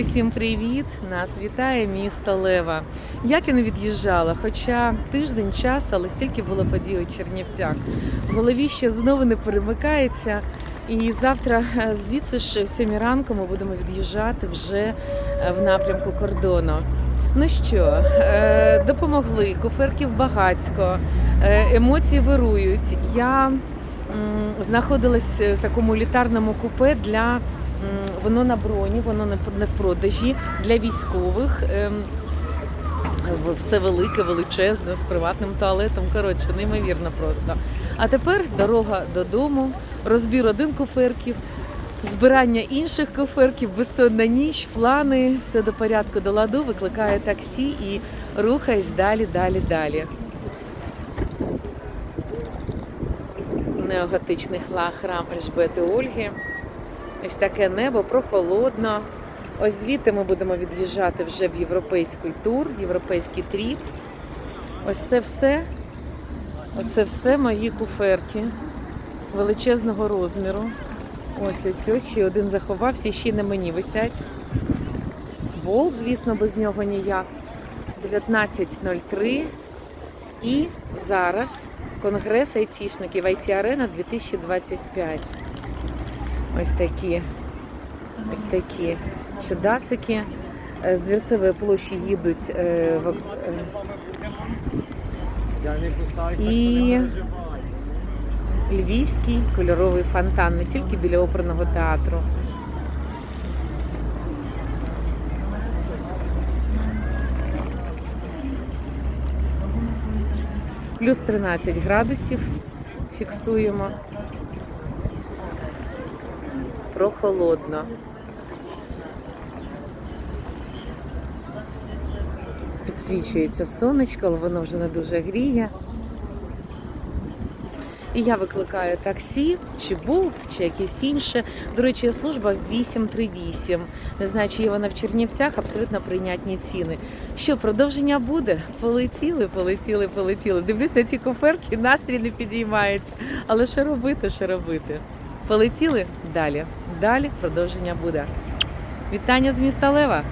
Усім привіт! Нас вітає місто Лева. Як я не від'їжджала, хоча тиждень час, але стільки було подій у Чернівцях. В голові ще знову не перемикається. І завтра е, звідси ж 7 ранку ми будемо від'їжджати вже е, в напрямку кордону. Ну що, е, допомогли, куферків багацько, емоції вирують. Я знаходилась в такому елітарному купе для воно на броні, воно не в- продажі для військових. Ем, Все велике, величезне, з приватним туалетом. Коротше, неймовірно просто. А тепер дорога додому, розбір один куферків, збирання інших куферків, безсонна ніч, плани, все до порядку до ладу, викликає таксі і рухаюсь далі, далі, далі. Неоготичний храм Ельжбети Ольги. Ось таке небо прохолодно. Ось звідти ми будемо від'їжджати вже в європейський тур, європейський тріп. Ось це все. Оце все мої куферки величезного розміру. Ось ось ось ще один заховався, ще й на мені висять. Болт, звісно, без нього ніяк. 19.03. І зараз Конгрес айтішників IT Арена 2025. Ось такі. Ось такі чудасики. Е, З Двірцевої площі їдуть е, в Окс- е, і Львівський кольоровий фонтан, не тільки біля оперного театру. Плюс 13 градусів фіксуємо. Прохолодно. Підсвічується сонечко, але воно вже не дуже гріє. І я викликаю таксі, чи болт, чи якесь інше. До речі, служба 838. Не знаю, чи є вона в Чернівцях, абсолютно прийнятні ціни. Що, продовження буде? Полетіли, полетіли, полетіли. Дивлюсь на ці коферки, настрій не підіймається. Але що робити, що робити? Полетіли далі. Далі продовження буде. Вітання з міста Лева.